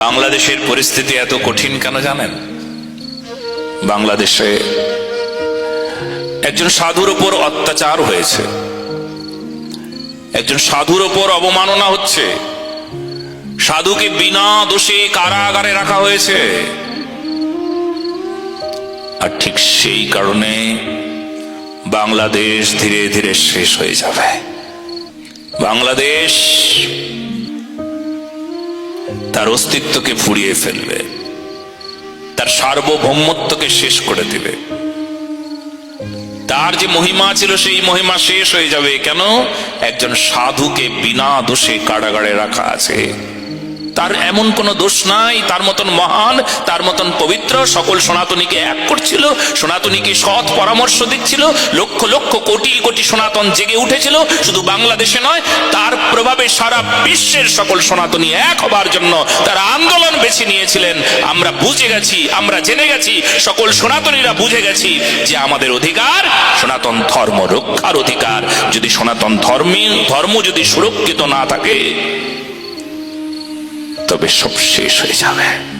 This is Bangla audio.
বাংলাদেশের পরিস্থিতি এত কঠিন কেন জানেন? বাংলাদেশে একজন সাধুর উপর অত্যাচার হয়েছে। একজন সাধুর উপর অবমাননা হচ্ছে। সাধুকে বিনা দোষে কারাগারে রাখা হয়েছে। আর ঠিক সেই কারণে বাংলাদেশ ধীরে ধীরে শেষ হয়ে যাবে। বাংলাদেশ তার অস্তিত্বকে ফুরিয়ে ফেলবে। তার সার্বভৌমত্বকে শেষ করে দিবে। তার যে মহিমা ছিল, সেই মহিমা শেষ হয়ে যাবে। কেন? একজন সাধুকে বিনা দোষে কারাগারে রাখা আছে। তার এমন কোনো দোষ নাই, তার মতন মহান, তার মতন পবিত্র। সকল সনাতনীকে এক করছিল সনাতনীকে সৎ পরামর্শ দিচ্ছিল? লক্ষ লক্ষ কোটি কোটি সনাতন জেগে উঠেছিল, শুধু বাংলাদেশে নয়, তার প্রভাবে সারা বিশ্বের সকল সনাতনী এক হবার জন্য তারা আন্দোলন বেছে নিয়েছিলেন। আমরা বুঝে গেছি, আমরা জেনে গেছি, সকল সনাতনীরা বুঝে গেছি যে আমাদের অধিকার সনাতন ধর্ম রক্ষার অধিকার। যদি সনাতন ধর্মী, ধর্ম যদি সুরক্ষিত না থাকে তবে সব শেষ হয়ে যাবে।